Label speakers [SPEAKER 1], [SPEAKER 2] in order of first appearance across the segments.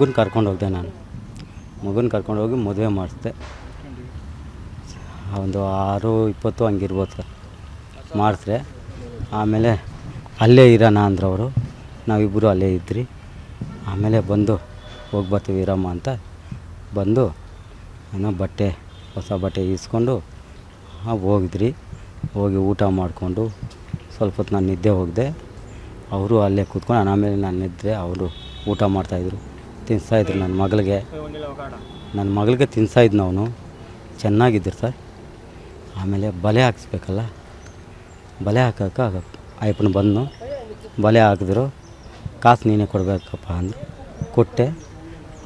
[SPEAKER 1] ಮಗುನ ಕರ್ಕೊಂಡು ಹೋಗ್ದೆ ನಾನು. ಮಗುನ ಕರ್ಕೊಂಡು ಹೋಗಿ ಮದುವೆ ಮಾಡಿಸ್ದೆ ಒಂದು ಆರು, ಇಪ್ಪತ್ತು ಹಂಗಿರ್ಬೋದು ಸರ್. ಮಾಡಿಸ್ರೆ ಆಮೇಲೆ ಅಲ್ಲೇ ಇರೋಣ ಅಂದ್ರೆ ಅವರು ನಾವಿಬ್ಬರು ಅಲ್ಲೇ ಇದ್ರಿ. ಆಮೇಲೆ ಬಂದು ಹೋಗಿ ಬರ್ತೀವಿ ಇರಮ್ಮ ಅಂತ. ಬಂದು ಏನೋ ಬಟ್ಟೆ, ಹೊಸ ಬಟ್ಟೆ ಇಸ್ಕೊಂಡು ಹೋಗಿದ್ರಿ. ಹೋಗಿ ಊಟ ಮಾಡಿಕೊಂಡು ಸ್ವಲ್ಪ ಹೊತ್ತು ನಾನು ನಿದ್ದೆ ಹೋಗಿದೆ. ಅವರು ಅಲ್ಲೇ ಕೂತ್ಕೊಂಡು ಆಮೇಲೆ ನಾನು ನಿದ್ದೆ, ಅವರು ಊಟ ಮಾಡ್ತಾಯಿದ್ರು ತಿನ್ನಿಸ್ತಾಯಿದ್ರು ನನ್ನ ಮಗಳಿಗೆ. ನನ್ನ ಮಗಳಿಗೆ ತಿನ್ನಿಸ್ತಾಯಿದ್ನು ಅವನು. ಚೆನ್ನಾಗಿದ್ದರು ಸರ್. ಆಮೇಲೆ ಬಲೆ ಹಾಕಿಸ್ಬೇಕಲ್ಲ. ಬಲೆ ಹಾಕೋಕೆ ಅಯ್ಯಪ್ಪನ ಬಂದು ಬಲೆ ಹಾಕಿದ್ರು. ಕಾಸು ನೀನೇ ಕೊಡಬೇಕಪ್ಪ ಅಂದರು. ಕೊಟ್ಟೆ.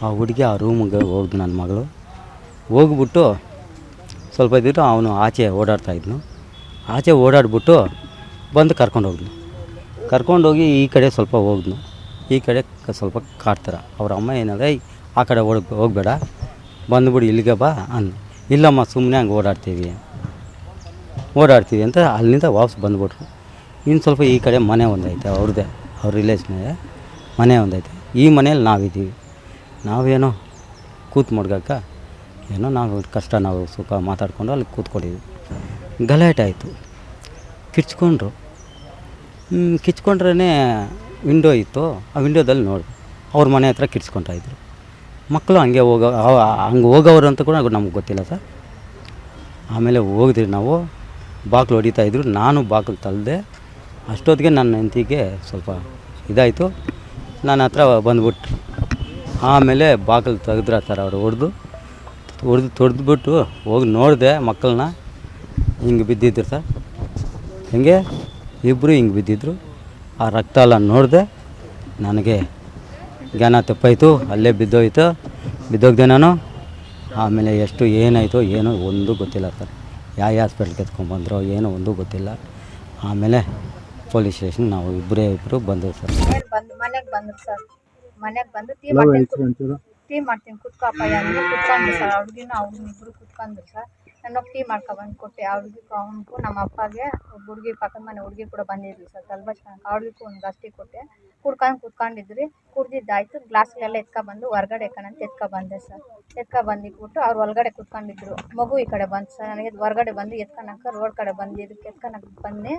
[SPEAKER 1] ಆ ಹುಡುಗಿ ಆ ರೂಮಿಗೆ ಹೋಗ್ದು ನನ್ನ ಮಗಳು. ಹೋಗ್ಬಿಟ್ಟು ಸ್ವಲ್ಪ ಇದ್ದಿಟ್ಟು ಅವನು ಆಚೆ ಓಡಾಡ್ತಾಯಿದ್ನು ಆಚೆ ಓಡಾಡ್ಬಿಟ್ಟು ಬಂದು ಕರ್ಕೊಂಡು ಹೋಗ್ನು ಕರ್ಕೊಂಡೋಗಿ ಈ ಕಡೆ ಸ್ವಲ್ಪ ಹೋಗ್ನು ಈ ಕಡೆ ಸ್ವಲ್ಪ ಕಾಡ್ತಾರೆ. ಅವ್ರ ಅಮ್ಮ ಏನಾದ್ರೆ "ಏಯ್, ಆ ಕಡೆ ಓಡ್ ಹೋಗ್ಬೇಡ ಬಂದುಬಿಡು ಇಲ್ಲಿಗೆ ಬಾ ಅನ್ ಇಲ್ಲಮ್ಮ ಸುಮ್ಮನೆ ಹಂಗೆ ಓಡಾಡ್ತೀವಿ. ಓಡಾಡ್ತೀವಿ ಅಂತ ಅಲ್ಲಿಂದ ವಾಪಸ್ ಬಂದುಬಿಟ್ರು. ಇನ್ನು ಸ್ವಲ್ಪ ಈ ಕಡೆ ಮನೆ ಒಂದೈತೆ ಅವ್ರದ್ದೇ ಅವ್ರ ರಿಲೇಷನ್ಗೆ ಮನೆ ಒಂದೈತೆ. ಈ ಮನೇಲಿ ನಾವಿದ್ದೀವಿ. ನಾವೇನೋ ಕೂತ್ ಮಡ್ಗಕ್ಕ ಏನೋ ನಾವು ಕಷ್ಟ ನಾವು ಸುಖ ಮಾತಾಡ್ಕೊಂಡು ಅಲ್ಲಿ ಕೂತ್ಕೊಂಡಿದ್ವಿ. ಗಲಾಟೆ ಆಯಿತು. ಕಿಚ್ಕೊಂಡ್ರು ಕಿಚ್ಕೊಂಡ್ರೇ ವಿಂಡೋ ಇತ್ತು, ಆ ವಿಂಡೋದಲ್ಲಿ ನೋಡಿ ಅವ್ರ ಮನೆ ಹತ್ರ ಕಿಡ್ಸ್ಕೊತಾ ಇದ್ರು. ಮಕ್ಕಳು ಹಂಗೆ ಹೋಗೋ ಹಂಗೆ ಹೋಗೋರು ಅಂತ ಕೂಡ ನಮ್ಗೆ ಗೊತ್ತಿಲ್ಲ ಸರ್. ಆಮೇಲೆ ಹೋಗಿದ್ರಿ ನಾವು. ಬಾಕ್ಲು ಹೊಡಿತಾ ಇದ್ರು. ನಾನು ಬಾಕ್ಲು ತಳ್ದೆ ಅಷ್ಟೊತ್ತಿಗೆ ನನ್ನ ಹೆಂಡತಿಗೆ ಸ್ವಲ್ಪ ಇದಾಯಿತು. ನನ್ನ ಹತ್ರ ಬಂದುಬಿಟ್ರು. ಆಮೇಲೆ ಬಾಗಿಲು ತೆಗೆದ್ರ ಸರ್ ಅವರು ಹೊಡೆದು ಹೊಡೆದು ತೊಡೆದ್ಬಿಟ್ಟು ಹೋಗಿ ನೋಡಿದೆ ಮಕ್ಕಳನ್ನ ಹಿಂಗೆ ಬಿದ್ದಿದ್ರು ಸರ್. ಹಿಂಗೆ? ಇಬ್ಬರು ಹಿಂಗೆ ಬಿದ್ದಿದ್ರು. ಆ ರಕ್ತ ಎಲ್ಲ ನೋಡಿದೆ ನನಗೆ ಜ್ಞಾನ ತಪ್ಪಾಯಿತು ಅಲ್ಲೇ ಬಿದ್ದೋಯ್ತು. ಬಿದ್ದೋಗ್ದೆ ನಾನು. ಆಮೇಲೆ ಎಷ್ಟು ಏನಾಯಿತು ಏನೋ ಒಂದು ಗೊತ್ತಿಲ್ಲ ಸರ್. ಯಾವ ಹಾಸ್ಪಿಟ್ಲ್ಗೆ ಎತ್ಕೊಂಡ್ಬಂದ್ರೋ ಏನೋ ಒಂದು ಗೊತ್ತಿಲ್ಲ. ಆಮೇಲೆ ಪೊಲೀಸ್ ಸ್ಟೇಷನ್ ನಾವು ಇಬ್ಬರೇ ಇಬ್ಬರು ಬಂದವು ಸರ್.
[SPEAKER 2] ಮನೆಗೆ ಬಂದು ಮನೆಗೆ ಬಂದ್ರು ಸರ್. ಮನೆಗೆ ಬಂದು ಟೀ ಟೀ ಮಾಡ್ತೀನಿ. ಕುತ್ಕೋ ಅಪ್ಪಯ್ಯ ಅಂದ್ರೆ ಕುತ್ಕೊಂಡ್ರಿ ಸರ್. ಅವ್ರಿಗಿನ ಅವ್ರಿಗಿನ ಇಬ್ಬರು ಕುತ್ಕೊಂಡ್ರು ಸರ್. ನಾನು ಟೀ ಮಾಡ್ಕೊಬಂದು ಕೊಟ್ಟೆ. ಅವ್ರಿಗೂ ಅವನಿಗೂ ನಮ್ಮ ಅಪ್ಪಗೆ ಒಬ್ಬ ಹುಡುಗಿ ಪಕ್ಕದ ಮನೆ ಹುಡುಗಿ ಕೂಡ ಬಂದಿದ್ರು ಸರ್. ತಲ್ಬಾಷ್ ಅವ್ರಿಗೂ ಒಂದು ಗ್ಲಾಸ್ ಕೊಟ್ಟೆ. ಕುಡ್ಕೊಂಡು ಕುತ್ಕೊಂಡಿದ್ರಿ. ಕುಡ್ದಿದ್ದಾಯ್ತು. ಗ್ಲಾಸ್ಗೆಲ್ಲ ಎತ್ಕೊಬಂದು ಹೊರ್ಗಡೆ ಕಣಂತ ಎತ್ಕೊಬಂದೆ ಸರ್. ಎತ್ಕೊಬಂದಿಟ್ಬಿಟ್ಟು ಅವ್ರು ಒಳಗಡೆ ಕುತ್ಕೊಂಡಿದ್ರು. ಮಗು ಈ ಕಡೆ ಬಂತು ಸರ್. ನನಗೆ ಹೊರಗಡೆ ಬಂದು ಎತ್ಕೊಳಕ್ಕೆ ರೋಡ್ ಕಡೆ ಬಂದು ಇದಕ್ಕೆ ಎತ್ಕೊಳಕ್ಕೆ ಬಂದು.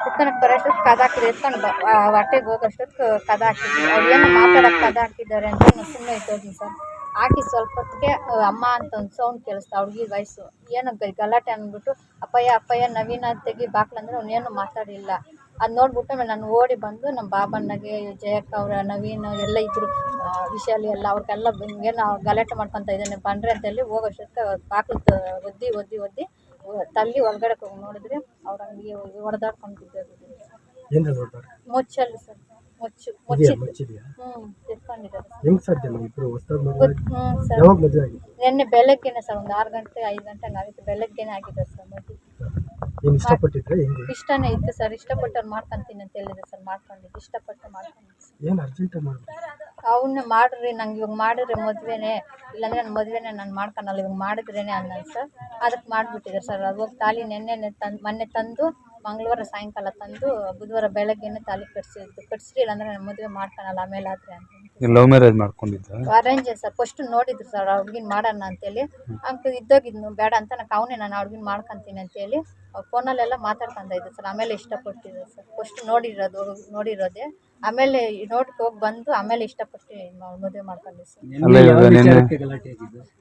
[SPEAKER 2] ಎತ್ಕೊಳಕ್ಕೆ ಬರೋಷ್ಟೊತ್ತು ಕದ ಹಾಕಿದ್ರು. ಎತ್ಕೊಂಡು ಬ ಹೊಟ್ಟೆಗೆ ಹೋಗೋಷ್ಟೊತ್ತು ಕದ ಹಾಕಿದ್ರು. ಅವ್ರು ಏನು ಮಾತಾಡೋಕೆ ಕದ ಹಾಕಿದ್ದಾರೆ ಅಂತ ನಾನು ಸುಮ್ಮನೆ ಇಟ್ಟೋದ್ವಿ ಸರ್. ಹಾಕಿ ಸ್ವಲ್ಪ ಹೊತ್ತಿಗೆ ಅಮ್ಮ ಅಂತ ಒಂದು ಸೌಂಡ್ ಕೇಳಿಸ್ತಾ ಹುಡುಗಿ ವಯಸ್ಸು. ಏನೋ ಗಲಾಟೆ ಅಂದ್ಬಿಟ್ಟು ಅಪ್ಪಯ್ಯ ಅಪ್ಪಯ್ಯ ನವೀನ ತೆಗಿ ಬಾಕ್ಲಂದ್ರೆ ಅವನೇನು ಮಾತಾಡಿಲ್ಲ. ಅದು ನೋಡ್ಬಿಟ್ಟು ಆಮೇಲೆ ನಾನು ಓಡಿ ಬಂದು ನಮ್ಮ ಬಾಬಣ್ಣಗೆ ಜಯಕ್ಕ ಅವರ ನವೀನ್ ಎಲ್ಲ ಇದ್ರು ಆ, ವಿಶಾಲಿ ಎಲ್ಲ ಅವ್ರಿಗೆಲ್ಲ ಏನೋ ಗಲಾಟೆ ಮಾಡ್ಕೊತ ಇದ್ದಾನೆ ಬಂದ್ರೆ ಅಂತೇಳಿ ಹೋಗೋಷ್ಟೊತ್ತಿಗೆ ಬಾಕ್ಲು ಒದ್ದಿ ಒದ್ದಿ ಒದ್ದಿ ತಲ್ಲಿ ಒಳಗಡೆ ಹೋಗಿ ನೋಡಿದ್ರೆ ಅವ್ರ ಹಂಗೆ ಹೊಡೆದಾಡ್ಕೊಂಡು ಬಿದ್ದಾರೆ
[SPEAKER 3] ಏನ್ರಲ್ಲಿ ಹೊಡ್ದಾರ
[SPEAKER 2] ಮುಚ್ಚಲ್ಲಿ ಸರ್. ಮುಚ್ಚು ಮುಚ್ಚಿ
[SPEAKER 3] ಮುಚ್ಚಿದ್ಯಾ?
[SPEAKER 2] ಹ್ಞೂ ತಿರ್ಕೊಂಡಿದ್ದಾರೆ ಸರ್.
[SPEAKER 3] ಹೆಂಗ್ ಸಾಧ್ಯ ಇಬ್ರು ಹೊಸ್ದಾಗ್ ಮದುವೆ
[SPEAKER 2] ಹ್ಞೂ ಸರ್.
[SPEAKER 3] ಯಾವಾಗ ಮದುವೆ ಆಗಿದೆ
[SPEAKER 2] ನಿನ್ನೆ ಬೆಳಗ್ಗೆನೆ ಸರ್ ಒಂದು ಆರು ಗಂಟೆ ಐದು ಗಂಟೆ ಆಗಿತ್ತು. ಬೆಳಗ್ಗೆನೆ ಆಗಿದೆ ಸರ್ ಮದುವೆ.
[SPEAKER 3] ಇಷ್ಟಾನೇ ಇಷ್ಟಪಟ್ಟಿದ್ರೆ ಹೆಂಗೆ?
[SPEAKER 2] ಇಷ್ಟನೇ ಇತ್ತು ಸರ್. ಇಷ್ಟಪಟ್ಟು ಅವ್ರು ಮಾಡ್ಕೊಂತೀನಿ ಅಂತ ಹೇಳಿದ್ರು ಸರ್. ಮಾಡ್ಕೊಂಡಿದ್ದು. ಇಷ್ಟಪಟ್ಟು ಮಾಡ್ಕೊಂಡಿದ್ದು
[SPEAKER 3] ಏನ್ ಅರ್ಜೆಂಟ್ ಮಾಡ್ಬೇಕು?
[SPEAKER 2] ಅವನ್ನ ಮಾಡ್ರಿ, ನಂಗೆ ಇವಾಗ ಮಾಡಿದ್ರೆ ಮದುವೆನೇ. ಇಲ್ಲಾಂದ್ರೆ ನನ್ನ ಮದುವೆನೇ ನಾನು ಮಾಡ್ಕೊಳಲ್ಲ ಇವಾಗ ಮಾಡಿದ್ರೇನೆ ಅನ್ನೋದು ಸರ್ ಅದಕ್ಕೆ ಮಾಡಿಬಿಟ್ಟಿದ್ದಾರೆ ಸರ್ ಅದು ಹೋಗಿ ತಾಲಿ ನೆನ್ನೆನೆ ತಂದು, ಮೊನ್ನೆ ತಂದು ಮಂಗಳವಾರ ಸಾಯಂಕಾಲ ತಂದು ಬುಧವಾರ ಬೆಳಗ್ಗೆನೆ ತಾಲಿ ಕಟ್ಸಿದ್ದು ಕಟ್ಸಿಲ್ಲ ಅಂದ್ರೆ ನಾನು ಮದುವೆ ಮಾಡ್ಕೊಳಲ್ಲ ಆಮೇಲೆ ಆದ್ರೆ ಅಂತ
[SPEAKER 4] ಲವ್ ಮ್ಯಾರೇಜ್ ಮಾಡ್ಕೊಂಡಿದ್ದ?
[SPEAKER 2] ಅರೇಂಜ್ ಸರ್ ಫಸ್ಟ್ ನೋಡಿದ್ರು ಸರ್ ಆ ಹುಡುಗಿನ ಮಾಡೋಣ ಅಂತೇಳಿ. ಅಂಕ ಇದ್ದೋಗಿದ್ನು ಬೇಡ ಅಂತ ನಾನು ಅವನೇ ನಾನು ಹುಡುಗಿನ ಮಾಡ್ಕೊಂತೀನಿ ಅಂತೇಳಿ ಅವ್ರು ಫೋನಲ್ಲೆಲ್ಲ ಮಾತಾಡ್ಕೊಂತ ಇದ್ದೆ ಸರ್ ಆಮೇಲೆ ಇಷ್ಟಪಟ್ಟಿದ್ದೆ ಸರ್ ಫಸ್ಟ್ ನೋಡಿರೋದು ನೋಡಿರೋದೆ ಆಮೇಲೆ ನೋಡ್ಕೊ ಹೋಗಿ ಬಂದು ಆಮೇಲೆ ಇಷ್ಟಪಟ್ಟು ಮದುವೆ ಮಾಡ್ಕೊಂಡೆ ಸರ್
[SPEAKER 4] ಅಲ್ಲ ಇವಾಗ ನಿನ್ನೆ?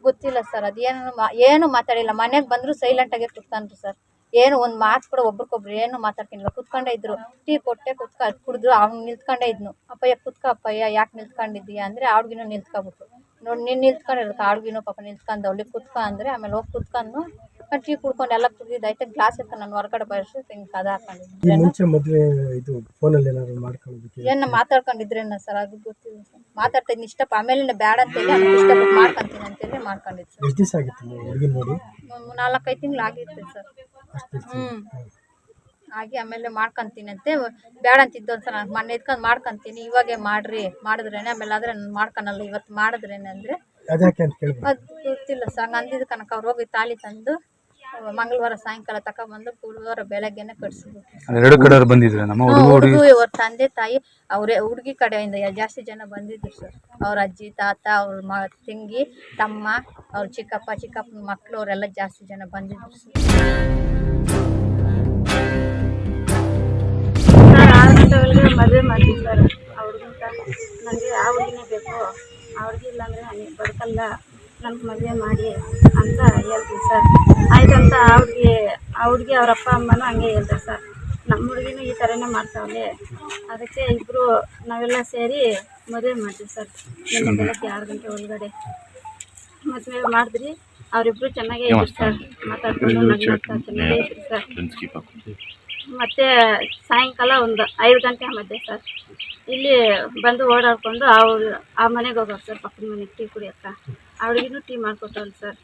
[SPEAKER 2] ಗೊತ್ತಿಲ್ಲ ಸರ್ ಅದೇನು ಮಾ ಏನು ಮಾತಾಡಿಲ್ಲ. ಮನೆಗೆ ಸೈಲೆಂಟ್ ಸೈಲೆಂಟಾಗೆ ಕುತ್ಕೊಂಡ್ರು ಸರ್ ಏನು ಒಂದು ಮಾತು ಕೂಡ ಒಬ್ರಿಗೊಬ್ರು ಏನು ಮಾತಾಡ್ಕೊಂಡಿಲ್ಲ ಕುತ್ಕೊಂಡೇ ಇದ್ರು. ಟೀ ಕೊಟ್ಟೆ ಕುತ್ಕ ಕುಡಿದ್ರು. ಅವ್ನು ನಿಂತ್ಕೊಂಡೇ ಇದ್ನು. ಅಪ್ಪಯ್ಯ, ಕುತ್ಕ ಅಪ್ಪಯ್ಯ, ಯಾಕೆ ನಿಂತ್ಕೊಂಡಿದ್ದೀಯಾ ಅಂದರೆ ಅವ್ಳಿಗಿನ್ನೂ ನಿಲ್ತ್ಕೊಬಿಟ್ರು ನೋಡಿ ನೀನು ನಿಂತ್ಕೊಂಡಿರ್ಬೇಕು ಅವ್ಳಿಗಿನ್ನೂ ಪಾಪ ನಿಂತ್ಕೊಂಡವ್ಳೆ ಕುತ್ಕ ಅಂದರೆ ಆಮೇಲೆ ಹೋಗಿ ಕುತ್ಕೊಂಡು ಟೀ ಕುಡ್ಕೊಂಡು ಎಲ್ಲ ಕುಡಿದೈತೆ ಗ್ಲಾಸ್ ಇತ್ತು ನಾನು ಹೊರಗಡೆ ಬರೋಷ್ಟು ಹಿಂಗೆ ಕದ ಹಾಕೊಂಡಿದ್ದೆ
[SPEAKER 3] ಮುಂಚೆ ಮದುವೆ ಇದು ಫೋನಲ್ಲಿ ಏನಾದ್ರು
[SPEAKER 2] ಏನು ಮಾತಾಡ್ಕೊಂಡಿದ್ರೇನ ಸರ್? ಅದು ಗೊತ್ತಿಲ್ಲ ಸರ್. ಮಾತಾಡ್ತಾ ಇದ್ದೀನಿ. ಇಷ್ಟಪ್ಪ ಆಮೇಲೆ ಬೇಡ ಅಂತೇಳಿ ಹೇಳಿ ಇಷ್ಟಪಟ್ಟು ಮಾಡ್ಕೊಂತೀನಿ ಅಂತೇಳಿ ಮಾಡ್ಕೊಂಡಿದ್ದು ಸರ್.
[SPEAKER 3] ಎಷ್ಟು ದಿವಸ ಆಗಿತ್ತು ನೀವು ಹುಡುಗಿನ ನೋಡಿ?
[SPEAKER 2] ನಾಲ್ಕೈದು ತಿಂಗಳು ಆಗಿತ್ತು ಸರ್. ಹ್ಞೂ ಆಗಿ ಆಮೇಲೆ ಮಾಡ್ಕೊಂತೀನಿ ಅಂತೆ ಬೇಡ ಅಂತಿದ್ದು ಒಂದು ಸಲ ಮೊನ್ನೆ ಇದ್ಕೊಂಡು ಮಾಡ್ಕೊಂತೀನಿ. ಇವಾಗೆ ಮಾಡ್ರಿ. ಮಾಡಿದ್ರೇನೆ ಆಮೇಲೆ ಆದರೆ ನಾನು ಮಾಡ್ಕೊಳಲ್ಲ. ಇವತ್ತು ಮಾಡಿದ್ರೇನೆ ಅಂದರೆ ಅದು ಗೊತ್ತಿಲ್ಲ ಸರ್. ಅಂದಿದ್ದು ಕನಕ ಅವ್ರು ಹೋಗಿ ತಾಳಿ ತಂದು ಮಂಗಳವಾರ ಸಾಯಂಕಾಲ ತಕೊಂಡ್ಬಂದು ಗುರುವಾರ ಬೆಳಗ್ಗೆನೆ ಕಟ್ಸಿಬಿಟ್ರು.
[SPEAKER 4] ಎರಡು ಕಡೆ ಬಂದಿದ್ರೆ? ನಮ್ಮ ಹುಡುಗ ಹುಡುಗಿ
[SPEAKER 2] ಹುಡುಗಿ? ಅವ್ರ ತಂದೆ ತಾಯಿ ಅವರೇ ಹುಡುಗಿ ಕಡೆಯಿಂದ ಯಾ- ಜಾಸ್ತಿ ಜನ ಬಂದಿದ್ರು ಸರ್. ಅವ್ರ ಅಜ್ಜಿ ತಾತ ಅವ್ರ ಮ ತಂಗಿ ತಮ್ಮ ಅವ್ರ ಚಿಕ್ಕಪ್ಪ ಚಿಕ್ಕಪ್ಪನ ಮಕ್ಕಳು ಅವರೆಲ್ಲ ಜಾಸ್ತಿ ಜನ ಬಂದಿದ್ರು ಸರ್.
[SPEAKER 5] ಸರ್ ಆರು ಮದುವೆ ಮಾಡ್ತೀವಿ ಸರ್ ನನಗೆ ಆ ಹುಡುಗಿನೇ ಬೇಕು ಆ ಹುಡುಗಿ ಇಲ್ಲಾಂದರೆ ನನಗೆ ಬದುಕಲ್ಲ ನಮ್ಗೆ ಮದುವೆ ಮಾಡಿ ಅಂತ ಹೇಳ್ತೀವಿ ಸರ್. ಆಯ್ತಂತ ಆ ಹುಡುಗಿ ಆ ಹುಡುಗಿ ಅವ್ರ ಅಪ್ಪ ಅಮ್ಮನೂ ಹಂಗೆ ಹೇಳ್ತಾರೆ ಸರ್. ನಮ್ಮ ಹುಡುಗಿನೂ ಈ ಥರನೇ ಮಾಡ್ತಾವಳೆ. ಅದಕ್ಕೆ ಇಬ್ಬರು ನಾವೆಲ್ಲ ಸೇರಿ ಮದುವೆ ಮಾಡ್ತೀವಿ ಸರ್. ನಿನ್ನೆ ಬೆಳಗ್ಗೆ ಆರು ಗಂಟೆ ಒಳಗಡೆ. ಮದುವೆ ಮಾಡಿದ್ರಿ. ಅವರಿಬ್ರು ಚೆನ್ನಾಗೇ ಇದ್ರು ಸರ್. ಮಾತಾಡ್ಕೊಂಡು ನಗ್ನಗ್ತಾ ಚೆನ್ನಾಗೇ ಇದ್ರು ಸರ್. ಮತ್ತೆ ಸಾಯಂಕಾಲ ಒಂದು ಐದು ಗಂಟೆ ಮಧ್ಯೆ ಸರ್. ಇಲ್ಲಿ ಬಂದು ಓಡಾಡ್ಕೊಂಡು ಅವ್ರು ಆ ಮನೆಗೆ ಹೋಗೋರು ಸರ್ ಪಕ್ಕದ ಮನೆಗೆ ಟೀ ಕುಡಿಯಕ್ಕ. ಆ ಹುಡುಗಿನೂ ಟೀ ಮಾಡಿಕೊಟ್ಟವ್ರು ಸರ್.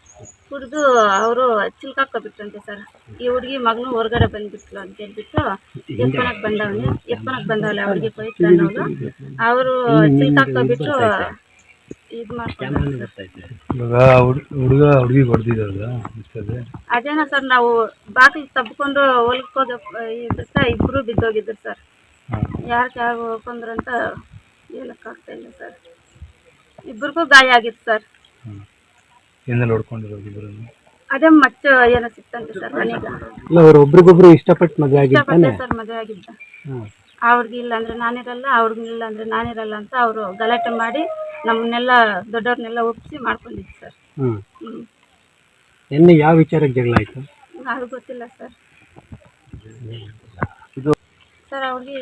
[SPEAKER 5] ಕುಡಿದು ಅವರು ಚಿಲ್ಕಾಕೋಬಿಟ್ರಂತೆ ಸರ್. ಈ ಹುಡುಗಿ ಮಗನು ಹೊರಗಡೆ ಬಂದ್ಬಿಟ್ಲು ಅಂತ ಹೇಳ್ಬಿಟ್ಟು ಎಪ್ಪನಕ್ಕೆ ಬಂದವನೆ ಎಪ್ಪನಕ್ಕೆ ಬಂದವಳೆ ಆ ಹುಡುಗಿ ಪವಿತ್ರನವಳು ಅವರು ಚಿಲ್ಕಾಕೋಬಿಟ್ಟು ಇದು ಮಾಡ್ಕೊಂಡು
[SPEAKER 4] ಇವಾಗ ಹುಡುಗ ಹುಡುಗಿ ಹೊಡೆದಿದ್ದಾರಲ್ಲ ಮಿಸ್ಟರ್ಗೆ
[SPEAKER 5] ಅದೇನೋ ಸರ್ ನಾವು ಬಾಗಿಲು ತಬ್ಕೊಂಡು ಹೊಲ್ಕೋದ ಇಬ್ರು ಇಬ್ಬರು ಬಿದ್ದೋಗಿದ್ರು ಸರ್. ಯಾರು ಯಾರು ಹೋಗ್ಕೊಂಡ್ರಂತ ಹೇಳಕ್ಕಾಗ್ತಾ ಇಲ್ಲ ಸರ್. ಇಬ್ಬರಿಗೂ ಗಾಯ ಆಗಿತ್ತು ಸರ್.
[SPEAKER 4] ಏನೆಲ್ಲ ಹೊಡ್ಕೊಂಡಿರೋದು ಇಬ್ಬರನ್ನು
[SPEAKER 5] ಅದೇ ಮತ್ತೆ ಏನೋ ಸಿಕ್ತಂತೆ ಸರ್ ಮನೆಗೆ.
[SPEAKER 3] ಇಲ್ಲ ಅವ್ರು ಒಬ್ರಿಗೊಬ್ರು ಇಷ್ಟಪಟ್ಟು ಮದುವೆ
[SPEAKER 5] ಇಷ್ಟಪಟ್ಟೆ
[SPEAKER 3] ಆಗಿದ್ದಾನೆ
[SPEAKER 5] ಸರ್ ಮದುವೆ ಆಗಿದ್ದ. ಆ ಅವ್ರಿಗೆ ಇಲ್ಲ ಅಂದ್ರೆ ನಾನಿರಲ್ಲ ಅವ್ರಿಗೆ ಇಲ್ಲ ಅಂದ್ರೆ ನಾನಿರಲ್ಲ ಅಂತ ಅವರು ಗಲಾಟೆ ಮಾಡಿ ನಮ್ಮನ್ನೆಲ್ಲ ದೊಡ್ಡವ್ರನ್ನೆಲ್ಲ ಒಪ್ಪಿಸಿ ಮಾಡ್ಕೊಂಡಿದ್ದು ಸರ್.
[SPEAKER 3] ಹ್ಞೂ ಎಣ್ಣೆ ಯಾವ ವಿಚಾರಕ್ಕೆ ಜಗಳ ಆಯಿತು?
[SPEAKER 5] ಅದು ಗೊತ್ತಿಲ್ಲ ಸರ್. ಸರ್ ಅವ್ರಿಗೆ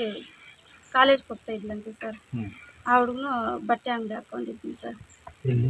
[SPEAKER 5] ಕಾಲೇಜ್ ಕಾಲೇಜ್ಗೆ ಹೋಗ್ತಾ ಇದ್ಲಂತೆ ಸರ್. ಅವ್ರಿಗೂ ಬಟ್ಟೆ ಅಂಗಡಿ ಹಾಕೊಂಡಿದ್ದೀನಿ ಸರ್.
[SPEAKER 3] ಎಲ್ಲಿ?